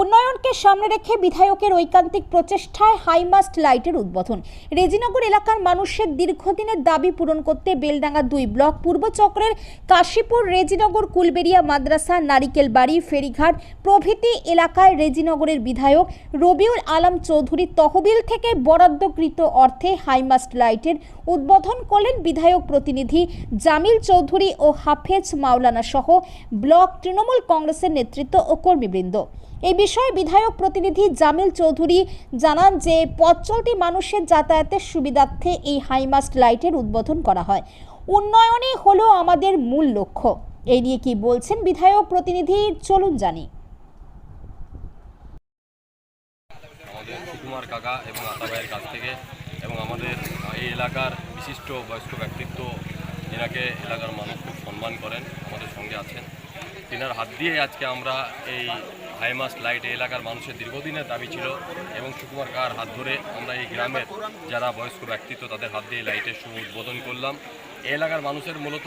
উন্নয়নকে সামনে রেখে বিধায়কের ঐকান্তিক প্রচেষ্টায় হাইমাস্ট লাইটের উদ্বোধন। রেজিনগর এলাকার মানুষের দীর্ঘদিনের দাবি পূরণ করতে বেলডাঙ্গা দুই ব্লক পূর্ব চক্রের কাশীপুর রেজিনগর কুলবেড়িয়া মাদ্রাসা নারিকেল বাড়ি ফেরিঘাট প্রভৃতি এলাকায় রেজিনগরের বিধায়ক রবিউল আলম চৌধুরী তহবিল থেকে বরাদ্দকৃত অর্থে হাইমাস্ট লাইটের উদ্বোধন করলেন বিধায়ক প্রতিনিধি জামিল চৌধুরী ও হাফেজ মাওলানা সহ ব্লক তৃণমূল কংগ্রেসের নেতৃত্ব ও কর্মীবৃন্দ। এই বিষয়ে বিধায়ক প্রতিনিধি জামিল চৌধুরী জানান যে পথ মানুষের যাতায়াতের সুবিধার্থে এই হাইমাস্ট লাইটের উদ্বোধন করা হয়। উন্নয়নই হলো আমাদের মূল লক্ষ্য। এই নিয়ে কি বলছেন বিধায়ক প্রতিনিধি, চলুন জানি। সুকুমার কাকা এবং আতা ভাইয়ের কাছ থেকে এবং আমাদের এই এলাকার বিশিষ্ট বয়স্ক ব্যক্তিত্ব যেনাকে এলাকার মানুষ খুব সম্মান করেন, আমাদের সঙ্গে আছেন। তিনার হাত দিয়ে আজকে আমরা এই হাইমাস লাইট এলাকার মানুষের দীর্ঘদিনের দাবি ছিল এবং সুকুমার কার হাত ধরে আমরা এই গ্রামের যারা বয়স্ক ব্যক্তিত্ব, তাদের হাত দিয়ে লাইটের শুভ উদ্বোধন করলাম। এলাকার মানুষের মূলত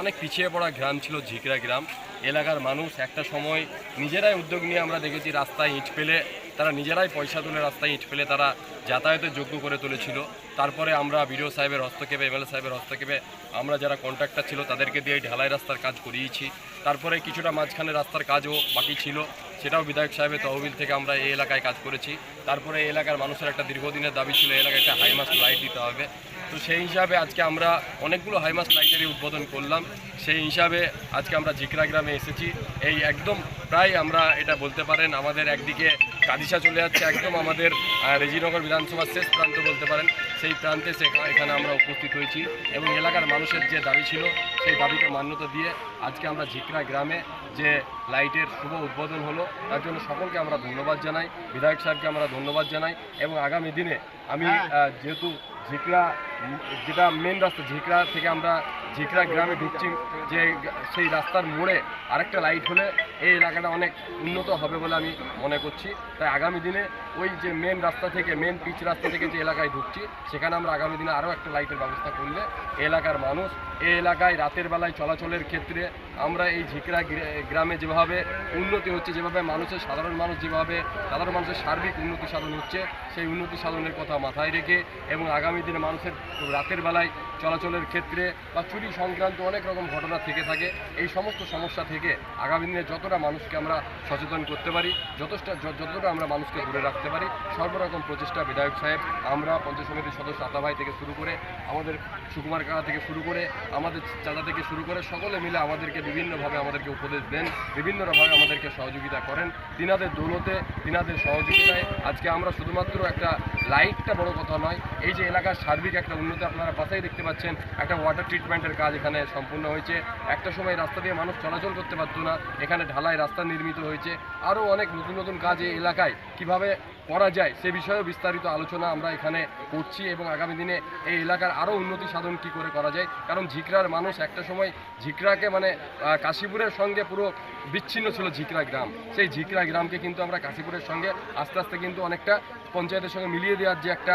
অনেক পিছিয়ে পড়া গ্রাম ছিল ঝিকরা গ্রাম। এলাকার মানুষ একটা সময় নিজেরাই উদ্যোগ নিয়ে আমরা দেখেছি রাস্তায় ইট ফেলে, তারা নিজেরাই পয়সা তুলে রাস্তায় ইট ফেলে তারা যাতায়াতের যোগ্য করে তুলেছিল। তারপরে আমরা বিডিও সাহেবের হস্তক্ষেপে এমএলএ সাহেবের হস্তক্ষেপে আমরা যারা কন্ট্রাক্টর ছিল তাদেরকে দিয়ে ঢালাই রাস্তার কাজ করিয়েছি। তারপরে কিছুটা মাঝখানে রাস্তার কাজও বাকি ছিল। সেটাও বিধায়ক সাহেবের তহবিল থেকে আমরা এই এলাকায় কাজ করেছি। তারপরে এই এলাকার মানুষের একটা দীর্ঘদিনের দাবি ছিল এলাকায় একটা হাইমাস্ট লাইট দিতে হবে। তো সেই হিসাবে আজকে আমরা অনেকগুলো হাইমাস লাইটেরই উদ্বোধন করলাম। সেই হিসাবে আজকে আমরা ঝিকরা গ্রামে এসেছি। এই একদম প্রায় আমরা এটা বলতে পারেন, আমাদের একদিকে কাদিসা চলে যাচ্ছে, একদম আমাদের রেজিনগর বিধানসভার শেষ প্রান্ত বলতে পারেন। সেই প্রান্তে সে- এখানে আমরা উপস্থিত হয়েছি এবং এলাকার মানুষের যে দাবি ছিল, সেই দাবিকে মান্যতা দিয়ে আজকে আমরা ঝিকরা গ্রামে যে লাইটের শুভ উদ্বোধন হলো, তার জন্য সকলকে আমরা ধন্যবাদ জানাই। বিধায়ক সাহেবকে আমরা ধন্যবাদ জানাই এবং আগামী দিনে আমি যেহেতু ঝিকরা যেটা মেন রাস্তা, ঝিকরা থেকে আমরা ঝিকরা গ্রামে ঢুকছি, যে সেই রাস্তার মোড়ে আরেকটা লাইট হলে এই এলাকাটা অনেক উন্নত হবে বলে আমি মনে করছি। তাই আগামী দিনে ওই যে মেন রাস্তা থেকে মেন পিচ রাস্তা থেকে যে এলাকায় ঢুকছি, সেখানে আমরা আগামী দিনে আরও একটা লাইটের ব্যবস্থা করলে এলাকার মানুষ, এই এলাকায় রাতের বেলায় চলাচলের ক্ষেত্রে আমরা এই ঝিকরা গ্রামে যেভাবে উন্নতি হচ্ছে, যেভাবে মানুষের, সাধারণ মানুষ যেভাবে, সাধারণ মানুষের সার্বিক উন্নতি সাধন হচ্ছে, সেই উন্নতি সাধনের কথা মাথায় রেখে এবং আগামী দিনে মানুষের রাতের বেলায় চলাচলের ক্ষেত্রে বা চুরি সংক্রান্ত অনেক রকম ঘটনা থেকে থাকে। এই সমস্ত সমস্যা থেকে আগামী দিনে যতটা মানুষকে আমরা সচেতন করতে পারি যথেষ্ট যতটা আমরা মানুষকে দূরে রাখতে পারি, সর্বরকম প্রচেষ্টা বিধায়ক সাহেব, আমরা পঞ্চায়েত সমিতির সদস্য আতাভাই থেকে শুরু করে, আমাদের সুকুমার কাকা থেকে শুরু করে, আমাদের চাচা থেকে শুরু করে সকলে মিলে আমাদেরকে বিভিন্নভাবে আমাদেরকে উপদেশ দেন, বিভিন্নভাবে আমাদেরকে সহযোগিতা করেন। তিনাদের দৌলতে, তিনাদের সহযোগিতায় আজকে আমরা শুধুমাত্র একটা লাইটটা বড় কথা নয়, এই যে এলাকার সার্বিক একটা উন্নতি আপনারা পাশেই দেখতে পাচ্ছেন, একটা ওয়াটার ট্রিটমেন্টের কাজ এখানে সম্পূর্ণ হয়েছে। একটা সময় রাস্তা দিয়ে মানুষ চলাচল করতে পারতো না, এখানে ঢালাই রাস্তা নির্মিত হয়েছে। আরও অনেক নতুন নতুন কাজ এই এলাকায়। কীভাবে করা যায়, সে বিষয়েও বিস্তারিত আলোচনা আমরা এখানে করছি এবং আগামী দিনে এই এলাকার আরও উন্নতি সাধন কি করে করা যায়। কারণ ঝিকরার মানুষ একটা সময় ঝিকরাকে মানে কাশীপুরের সঙ্গে পুরো বিচ্ছিন্ন ছিল ঝিকরা গ্রাম। সেই ঝিকরা গ্রামকে কিন্তু আমরা কাশীপুরের সঙ্গে আস্তে আস্তে কিন্তু অনেকটা পঞ্চায়েতের সঙ্গে মিলিয়ে দেওয়ার যে একটা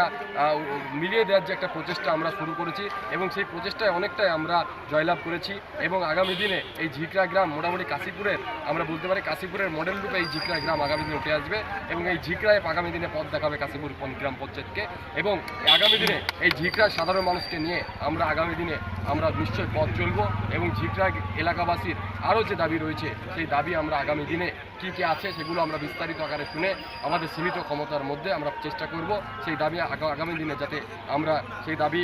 মিলিয়ে দেওয়ার যে একটা প্রচেষ্টা আমরা শুরু করেছি এবং সেই প্রচেষ্টায় অনেকটাই আমরা জয়লাভ করেছি এবং আগামী দিনে এই ঝিকরা গ্রাম মোটামুটি কাশীপুরের, আমরা বলতে পারি কাশীপুরের মডেল রূপে এই ঝিকরা গ্রাম আগামী দিনে উঠে আসবে এবং এই ঝিকরায় দিনে পথ দেখাবে কাশিপুর পঞ্চগ্রাম পঞ্চায়েতকে। এবং আগামী দিনে এই ঝিকরা সাধারণ মানুষকে নিয়ে আমরা আগামী দিনে আমরা নিশ্চয় পথ চলব এবং ঝিকরা এলাকাবাসীর আরও যে দাবি রয়েছে, সেই দাবি আমরা আগামী দিনে কি কী আছে সেগুলো আমরা বিস্তারিত আকারে শুনে আমাদের সীমিত ক্ষমতার মধ্যে আমরা চেষ্টা করব, সেই দাবি আগামী দিনে যাতে আমরা সেই দাবি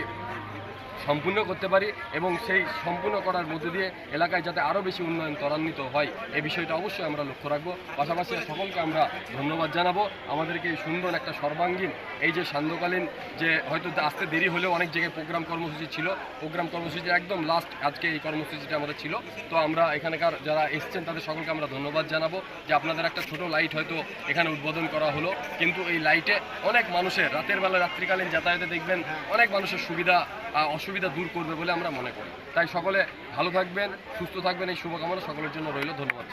সম্পূর্ণ করতে পারি এবং সেই সম্পূর্ণ করার মধ্যে দিয়ে এলাকায় যাতে আরও বেশি উন্নয়ন ত্বরান্বিত হয়, এই বিষয়টা অবশ্যই আমরা লক্ষ্য রাখব। পাশাপাশি সকলকে আমরা ধন্যবাদ জানাব। আমাদেরকে এই সুন্দর একটা সর্বাঙ্গীন, এই যে সান্ধ্যকালীন যে হয়তো আসতে দেরি হলেও অনেক জায়গায় প্রোগ্রাম কর্মসূচি ছিল, প্রোগ্রাম কর্মসূচি একদম লাস্ট আজকে এই কর্মসূচিটা আমাদের ছিল। তো আমরা এখানকার যারা এসছেন তাদের সকলকে আমরা ধন্যবাদ জানাব যে আপনাদের একটা ছোট লাইট হয়তো এখানে উদ্বোধন করা হলো। কিন্তু এই লাইটে অনেক মানুষের, রাতের বেলা রাত্রিকালীন যাতায়াতে দেখবেন অনেক মানুষের সুবিধা অসুবিধা দূর করবে বলে আমরা মনে করি। তাই সকলে ভালো থাকবেন, সুস্থ থাকবেন, এই শুভকামনা সকলের জন্য রইল। ধন্যবাদ।